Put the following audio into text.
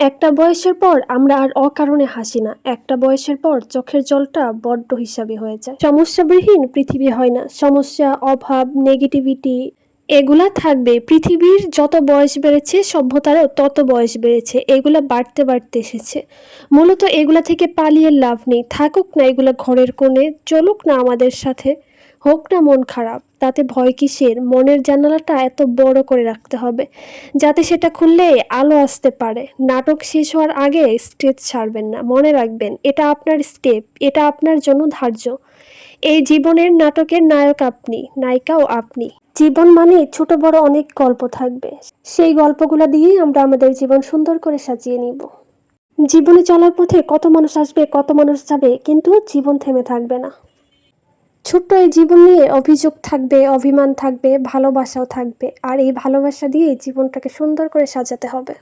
একটা বয়সের পর আমরা আর অকারণে হাসি না। একটা বয়সের পর চোখের জলটা বড্ড হিসাবে হয়ে যায়। সমস্যাবিহীন পৃথিবী হয় না। সমস্যা, অভাব নেগেটিভিটি এগুলা থাকবে। পৃথিবীর যত বয়স বেড়েছে, সভ্যতারও তত বয়স বেড়েছে। এগুলা বাড়তে বাড়তে এসেছে। মূলত এগুলা থেকে পালিয়ে লাভ নেই। থাকুক না এগুলা ঘরের কোণে, চলুক না আমাদের সাথে। হোক না মন খারাপ, তাতে ভয় কিসের? মনের জানালাটা এত বড় করে রাখতে হবে, যাতে সেটা খুললে আলো আসতে পারে। নাটক শেষ হওয়ার আগে স্টেজ ছাড়বেন না, মনে রাখবেন, এটা আপনার স্টেপ, এটা আপনার জন্য ধার্য। এই জীবনের নাটকের নায়ক আপনি, নায়িকাও আপনি। জীবন মানে ছোট বড় অনেক গল্প থাকবে। সেই গল্পগুলো দিয়েই আমরা আমাদের জীবন সুন্দর করে সাজিয়ে নিব। জীবনে চলার পথে কত মানুষ আসবে, কত মানুষ যাবে, কিন্তু জীবন থেমে থাকবে না। ছোট্ট এই জীবন নিয়ে অভিযোগ থাকবে, অভিমান থাকবে, ভালোবাসাও থাকবে। আর এই ভালোবাসা দিয়ে জীবনটাকে সুন্দর করে সাজাতে হবে।